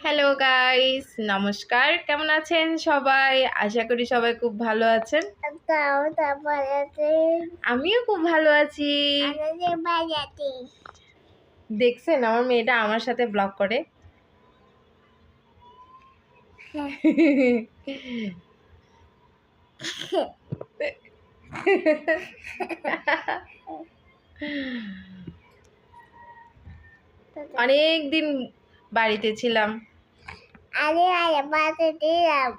Hello guys নমস্কার। কেমন আছেন সবাই? আশা করি সবাই খুব ভালো আছেন। আমিও খুব ভালো আছি। দেখছেন? আমার মেয়েটা আমার সাথে ব্লগ করে। অনেক দিন বাড়িতে ছিলাম। আরে আরে বাজে দিলাম।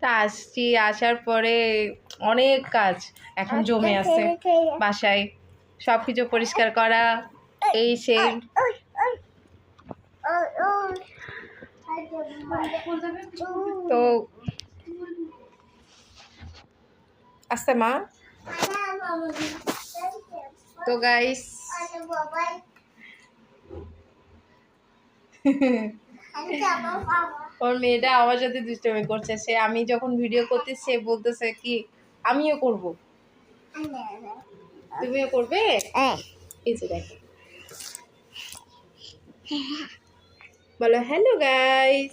তা আসছি আসার পরে অনেক কাজ এখন জমে আছে বাসায়। সব কিছু পরিষ্কার করা এই সেই। তো আস্তে মা। তো গাইস ওর মেয়েটা আমার সাথে দুষ্টমি করছে। সে আমি যখন ভিডিও করতে সে বলতেছে কি, আমিও করব। তুমিও করবে? এই বলো হ্যালো গাইস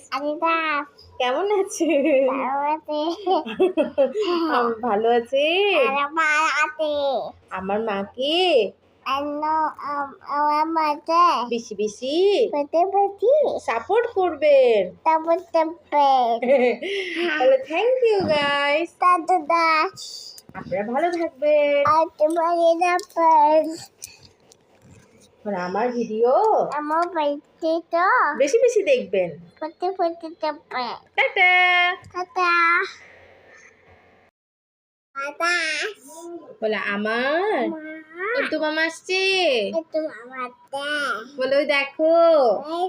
কেমন আছে? ভালো আছে। আমার মাকে? বেশি বেশি? পেতে পেতে সাপোর্ট করবেন। তারপর তারপর থ্যাংক ইউ গাইস আপনারা ভালো থাকবেন। আমার ভিডিও আমার বেশি বেশি দেখবেন। পেতে পেতে তারপর টাটা টাটা বলে আমার তো মামা আসছে একটু দে বলে ওই দেখো এই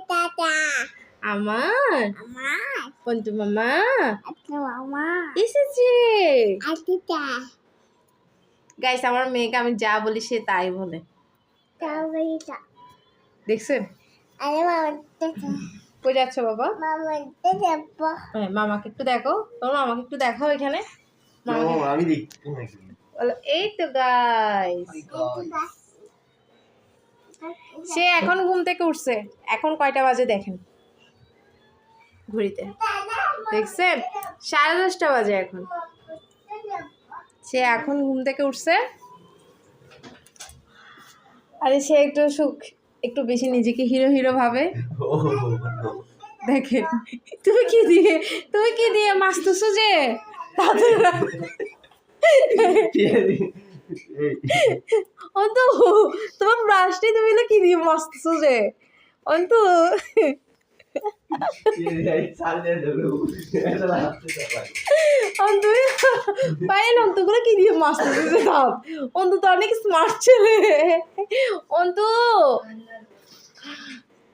আমার আমার পন্তু মামা একটু আমার এসেছে আদিটা গাইস আমার মেয়েকে আমি যা বলি সে তাই বলে তারপরে দেখছেন আরে মামা কই যাচ্ছ বাবা? হ্যাঁ মামাকে একটু দেখো। তোমার মামাকে একটু দেখাও এখানে। মামাকে আমি এই তো গাইস সে এখন ঘুম থেকে উঠছে। এখন কয়টা বাজে দেখেন? ঘড়িতে। দেখছেন? সাড়ে দশটা বাজে এখন। সে এখন ঘুম থেকে উঠছে। আরে সে একটু সুখ একটু বেশি নিজেকে হিরো হিরো ভাবে। দেখে তুমি কি দিয়ে, তুমি কি দিয়ে মাসতেছো যে? অন্তু, তোমার ব্রাশটি তুমি না কি দিয়ে মাসতেছো যে? অন্তু অন্তু পায়েল অন্তুগুলো কি দিয়ে যে দাঁত অন্তু তো অনেক স্মার্ট ছেলে অন্তু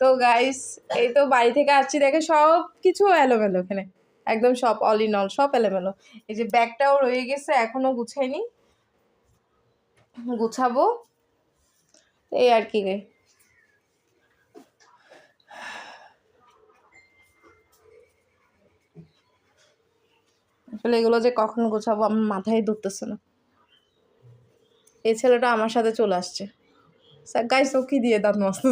তো গাইস এই তো বাড়ি থেকে আসছি দেখে সব কিছু এলোমেলো এখানে একদম সব অল ইন অল সব এলোমেলো এই যে ব্যাগটাও রয়ে গেছে এখনও গুছাইনি গুছাবো এই আর কি রে। আসলে এগুলো যে কখন গোছাবো আমার মাথায় ধরতেছে না। এই ছেলেটা আমার সাথে চলে আসছে। গাইস ও কি দিয়ে দাঁত মস্ত